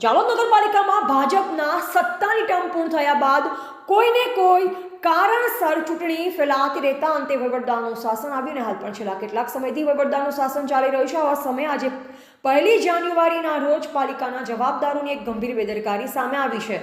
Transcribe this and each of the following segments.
જાલોદ નગરપાલિકામાં ભાજપના સત્તાની ટર્મ પૂર્ણ થયા બાદ કોઈને કોઈ કારણસર ચૂંટણી ફેલાતી રહેતા અંતે વહીવટદારનું શાસન આવ્યું ને હાલ પણ છેલ્લા કેટલાક સમયથી વહીવટદારનું શાસન ચાલી રહ્યું છે. આવા સમયે આજે પહેલી જાન્યુઆરીના રોજ પાલિકાના જવાબદારોની એક ગંભીર બેદરકારી સામે આવી છે.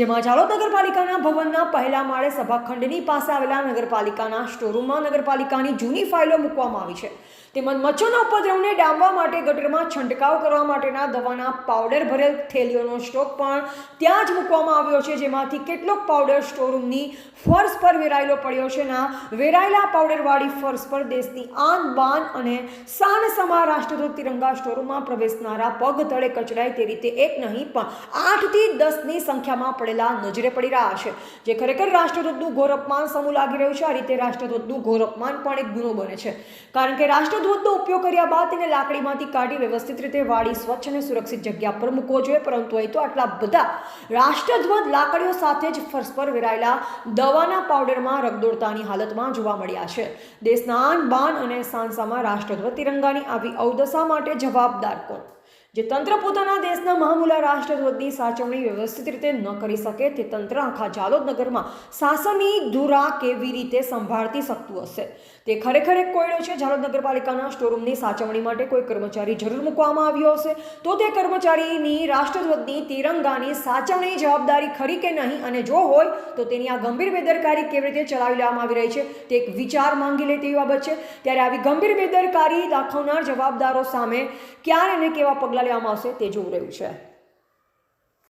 જેમાં જાલોદ નગરપાલિકાના ભવનના પહેલા માળે સભાખંડની પાસે આવેલા નગરપાલિકાના સ્ટોરૂમમાં નગરપાલિકાની જૂની ફાઇલો મૂકવામાં આવી છે. તેમજ મચ્છરના ઉપદ્રવને ડામવા માટે ગટરમાં છંટકાવ કરવા માટેના દવાના પાવડર ભરેલ થેલીઓનો સ્ટોક પણ ત્યાં જ મૂકવામાં આવ્યો છે. જેમાંથી કેટલોક પાવડર સ્ટોરૂમની ફર્શ પર વેરાયેલો પડ્યો છે ના વેરાયેલા પાવડરવાળી ફર્શ પર દેશની આન બાન અને સાન સમા રાષ્ટ્રધ્વજ તિરંગા સ્ટોરૂમમાં પ્રવેશનારા પગ તળે કચડાય તે રીતે એક નહીં, પણ આઠથી દસની સંખ્યામાં પડેલા નજરે પડી રહ્યા છે. જે ખરેખર રાષ્ટ્રધ્વજનું ઘોર અપમાન સમૂહ લાગી રહ્યું છે, આ રીતે રાષ્ટ્રધ્વજનું ઘોર અપમાન પણ એક ગુનો બને છે. કારણ કે રાષ્ટ્રધ્વજનો ઉપયોગ કર્યા બાદ તેને લાકડીમાંથી કાઢી વ્યવસ્થિત રીતે વાળી સ્વચ્છ અને સુરક્ષિત જગ્યા પર મૂકવો જોઈએ, પરંતુ અહીં તો આટલા બધા રાષ્ટ્રધ્વજ લાકડીઓ સાથે જ ફર્શ પર વેરાયેલા દવાના પાવડરમાં રગદોડતાની હાલતમાં જોવા મળ્યા છે. દેશના આન બાન અને સાંસામાં રાષ્ટ્રધ્વજ તિરંગાની આવી અવદશા માટે જવાબદાર hablar con. જે તંત્ર પોતાના દેશના મહામુલા રાષ્ટ્રધ્વજની સાચવણી વ્યવસ્થિત રીતે ન કરી શકે તે તંત્ર આખા જાલોદ નગરમાં શાસનની ધુરા કેવી રીતે સંભાળતી શકતું હશે? તે ખરેખર એક કોયડો છે. જાલોદ નગરપાલિકાના સ્ટોરૂમની સાચવણી માટે કોઈ કર્મચારી જરૂર મૂકવામાં આવ્યો હશે? તો તે કર્મચારીની રાષ્ટ્રધ્વજની તિરંગાની સાચવણી જવાબદારી ખરી કે નહીં? અને જો હોય, તો તેની આ ગંભીર બેદરકારી કેવી રીતે ચલાવી લેવામાં આવી રહી છે? તે એક વિચાર માંગી લે તેવી બાબત છે. ત્યારે આવી ગંભીર બેદરકારી દાખવનાર જવાબદારો સામે ક્યારે અને કેવા પગલાં લેવામાં આવશે તે જોવું રહ્યું છે.